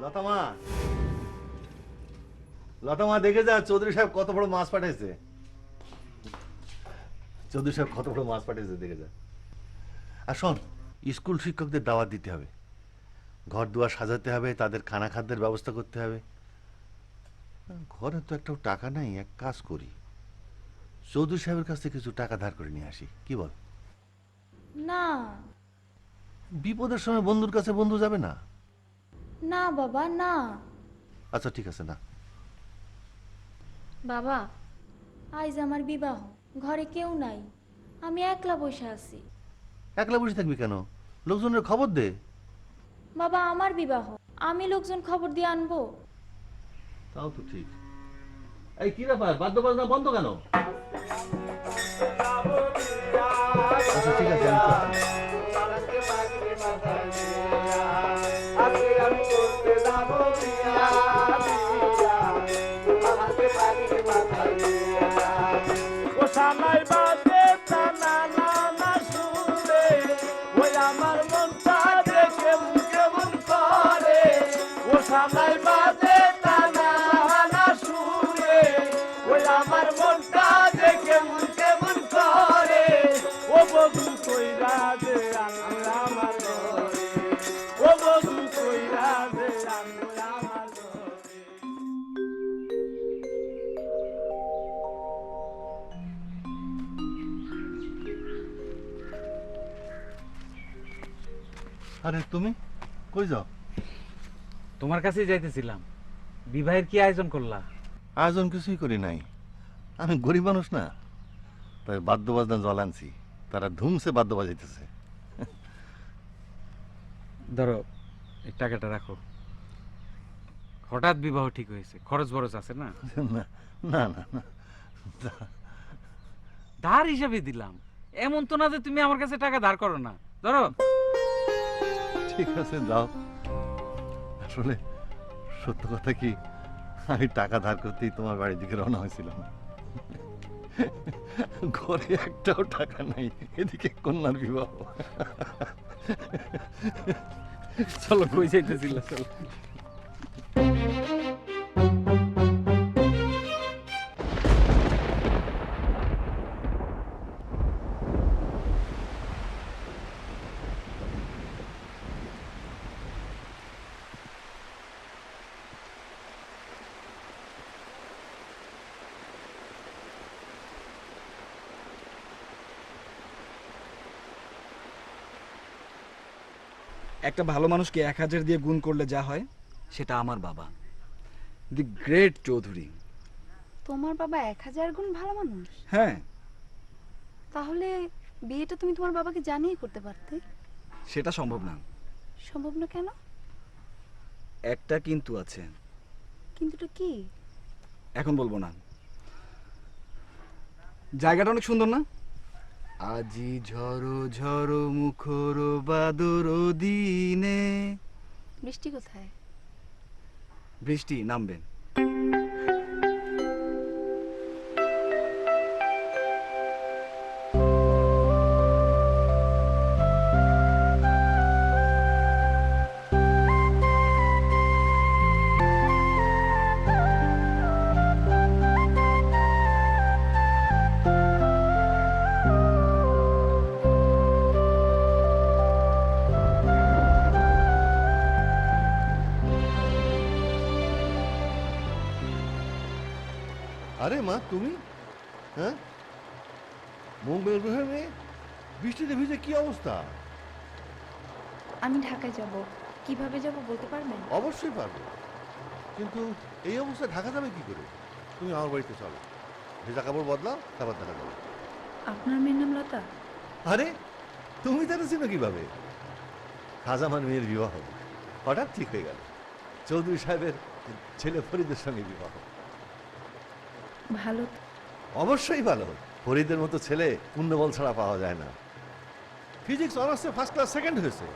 লতামা। লতামা দেখে যা চৌধুরী সাহেব কত বড় মাছ পাঠাইছে। চৌধুরী সাহেব কত বড় মাছ পাঠিয়েছে দেখে যা। আর শোন স্কুল শিক্ষকদের দাওয়াত দিতে হবে। ঘর দুয়ার সাজাতে হবে তাদের খানা খাদ্যের ব্যবস্থা করতে হবে। ঘরে তো একটাও টাকা নাই এক কাজ করি। চৌধুরী সাহেবের কাছ থেকে কিছু টাকা ধার করে নিয়ে আসি কি বল? না। বিপদের সময় বন্ধুর কাছে বন্ধু যাবে না। না বাবা না। আচ্ছা ঠিক আছে না। বাবা আজ আমার বিবাহ ঘরে কেউ নাই। আমি একলা বসে আছি। একলা বসে থাকবি কেন? লোকজনের খবর দে। বাবা আমার বিবাহ আমি লোকজন খবর দিয়ে আনব? তাও তো ঠিক। এই কি ব্যাপার? বাদ্য বাজনা বন্ধ কেন? আচ্ছা ঠিক আছে আমি আরে তুমি? কই যাও? তোমার কাছেই যাইতেছিলাম। বিবাহের কি আয়োজন করলা? আয়োজন কিছুই করি নাই। আমি গরিব মানুষ না তাই বাদ্য বাজনা জল আনছি। তারা ধুমসে বাদ্য বাজাইতেছে। ধরো এই টাকাটা রাখো। হঠাৎ বিবাহ ঠিক হয়েছে খরচ বরচ আছে না? না না না না। ধার হিসাবে দিলাম। এমন তো না যে তুমি আমার কাছে টাকা ধার করো না। ধরো। ঠিক আছে যাও। আসলে সত্য কথা কি? আমি টাকা ধার করতেই তোমার বাড়ির দিকে রওনা হয়েছিলাম। ঘরে একটাও টাকা নাই, এদিকে কন্যার বিবাহ। চলো কই যাইতেছিল, চলো। একটা ভালো মানুষকে এক হাজার দিয়ে গুণ করলে যা হয় সেটা আমার বাবা। The great Chowdhury. তোমার বাবা এক হাজার গুণ ভালো মানুষ? হ্যাঁ। তাহলে বিয়েটা তুমি তোমার বাবাকে জানিয়ে করতে পারতে? সেটা সম্ভব না। সম্ভব না কেন? একটা কিন্তু আছে। কিন্তু কি? এখন বলব না। জায়গাটা অনেক সুন্দর না? আজি ঝড়ো ঝড়ো মুখর বাদর দিনে। বৃষ্টি কোথায়? বৃষ্টি নামবে আরে মা তুমি? হ্যাঁ? মঙ্গল গ্রহের মেয়ে বৃষ্টিতে ভিজে কি অবস্থা? আমি ঢাকায় যাব। কীভাবে যাব বলতে পারবেন? অবশ্যই পারব। কিন্তু এই অবস্থায় ঢাকা যাবে কি করে? তুমি আমার বাড়িতে চলো। ভেজা কাপড় বদলাও তারপর দেখা যাবে। আপনার মেয়ের নাম লতা? আরে তুমি জানো ছিল কীভাবে? খাজামান মেয়ের বিবাহ। হঠাৎ ঠিক হয়ে গেল। চৌধুরী সাহেবের ছেলে ফরিদের সঙ্গে বিবাহ। ভালো? অবশ্যই ভালো। ফরিদের মতো ছেলে পুণ্যবল ছাড়া পাওয়া যায় না। ফিজিক্স অনার্সে ফার্স্ট ক্লাস সেকেন্ড হয়েছে।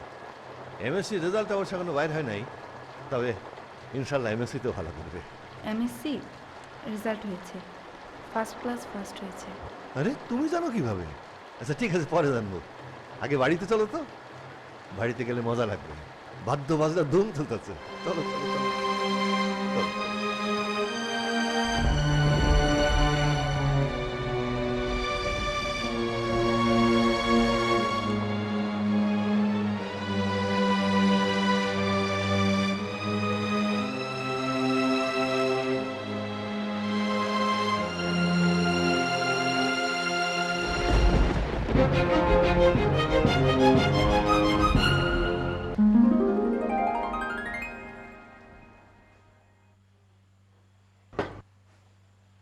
এমএসসি রেজাল্ট অবশ্য এখনও বাইর হয় নাই। তবে ইনশাল্লাহ এমএসসিতেও ভালো করবে। এমএসসি রেজাল্ট হয়েছে। ফার্স্ট ক্লাস ফার্স্ট হয়েছে। আরে তুমি জানো কীভাবে? আচ্ছা ঠিক আছে পরে জানব। আগে বাড়িতে চলো তো। বাড়িতে গেলে মজা লাগবে। বাদ্য বাজনা ধুম চলতেছে। চলো চলো চলো চলো।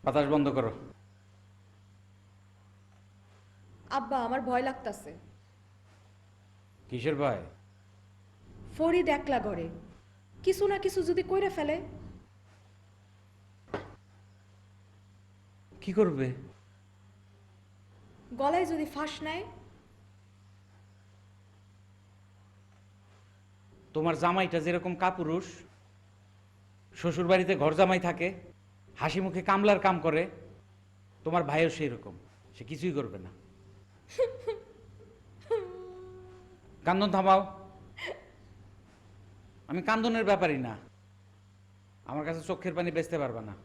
বাতাস বন্ধ করো। আব্বা আমার ভয় লাগতাছে। কিসের ভয়? ফরিদ একলা ঘরে। কিছু না কিছু যদি কইরা ফেলে। কি করবে? গলায় যদি ফাঁস নেয় তোমার জামাইটা যেরকম কাপুরুষ শ্বশুর বাড়িতে ঘর জামাই থাকে, হাসি মুখে কামলার কাম করে, তোমার ভাইও সেই রকম সে কিছুই করবে না। কান্দন থামাও। আমি কান্দনের ব্যাপারই না। আমার কাছে চোখের পানি বেচতে পারবা না।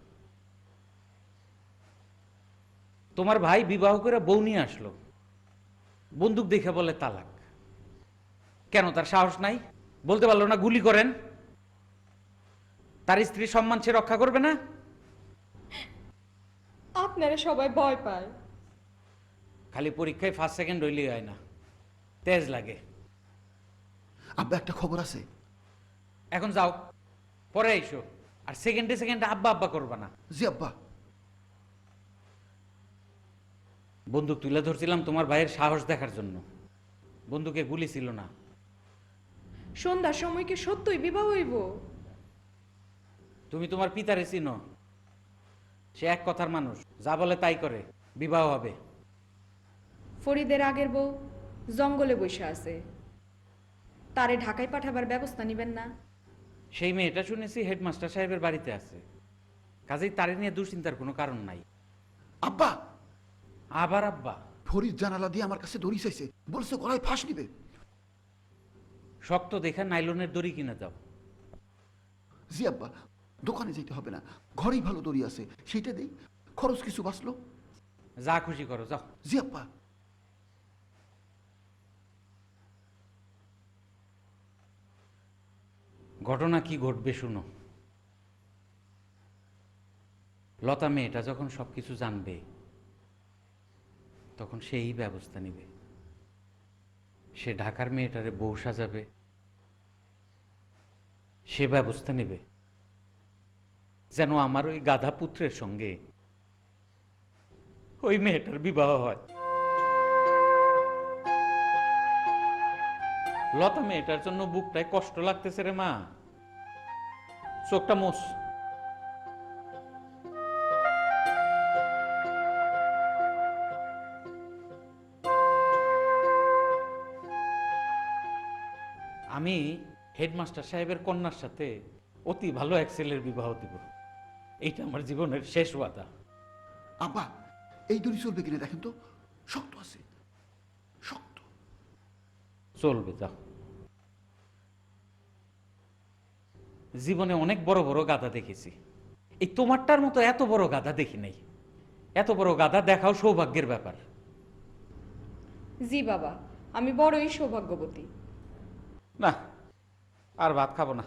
তোমার ভাই বিবাহ করে বউ নিয়ে আসলো। বন্দুক দেখে বলে তালাক। কেন, তার সাহস নাই? বলতে পারল না গুলি করেন। তার স্ত্রী সম্মান সে রক্ষা করবে না? আপনারা সবাই ভয় পায় খালি পরীক্ষায় ফার্স্ট সেকেন্ড হইলেই হয় না। তেজ লাগে। আব্বা একটা খবর আছে? এখন যাও পরে এসো আর সেকেন্ডে সেকেন্ডে আব্বা আব্বা করবা না। জি আব্বা। বন্দুক তুলে ধরছিলাম তোমার ভাইয়ের সাহস দেখার জন্য। বন্দুকে গুলি ছিল না। সন্ধ্যার সময় কি সত্যই বিবাহ হইব? তুমি তোমার পিতারে চিনো। সে এক কথার মানুষ যা বলে তাই করে বিবাহ হবে। ফরিদের আগের বউ জঙ্গলে বসে আছে। তারে ঢাকায় পাঠাবার ব্যবস্থা নিবেন না। সেই মেয়েটা শুনেছি হেডমাস্টার সাহেবের বাড়িতে আছে। কাজেই তারে নিয়ে দুশ্চিন্তার কোনো কারণ নাই। আব্বা! আবার আব্বা। ফরিদ জানালা দিয়ে আমার কাছে দড়ি চাইছে। বলছে গলায় ফাঁস নিবে শক্ত দেখা নাইলনের দড়ি কিনে দাও। জি আব্বা দোকানে যেতে হবে না ঘরেই ভালো দড়ি আছে সেইটা দেই খরচ কিছু বাঁচলো? যা খুশি করো যাও। জি আব্বা। ঘটনা কি ঘটবে শুনো। লতা মেয়েটা যখন সবকিছু জানবে তখন সেই ব্যবস্থা নেবে। সে ঢাকার মেয়েটারে বউ সাজাবে, সে ব্যবস্থা নেবে। যেন আমার ওই গাধা পুত্রের সঙ্গে ওই মেয়েটার বিবাহ হয়। লতা, মেয়েটার জন্য বুকটায় কষ্ট লাগতেছে রে মা। চোখটা মোস হেডমাস্টার সাহেবের কন্যার সাথে অতি ভালো এক ছেলের বিবাহ দিব। এইটা আমার জীবনের শেষ ওয়াদা। আব্বা এই দড়ি চলবে কিনা দেখেন তো। শক্ত আছে। শক্ত। চলবে যাও জীবনে অনেক বড় বড় গাধা দেখেছি। এই তোমারটার মতো এত বড় গাধা দেখি নাই। এত বড় গাধা দেখাও সৌভাগ্যের ব্যাপার। জি বাবা আমি বড়ই সৌভাগ্যবতী। না আর ভাত খাব না।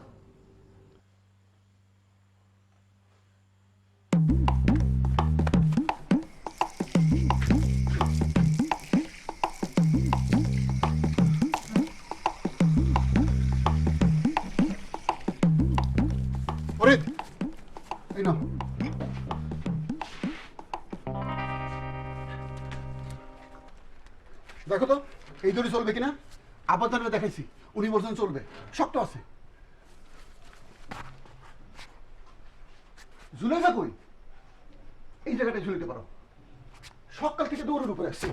দেখো তো এই দড়ি চলবে কিনা? আপাতত দেখাইছি। উনি বলছেন চলবে। শক্ত আছে। ঝুলে কই? এই জায়গাটা ঝুলিতে পারো। সকাল থেকে দৌড়ের উপরে আসছি।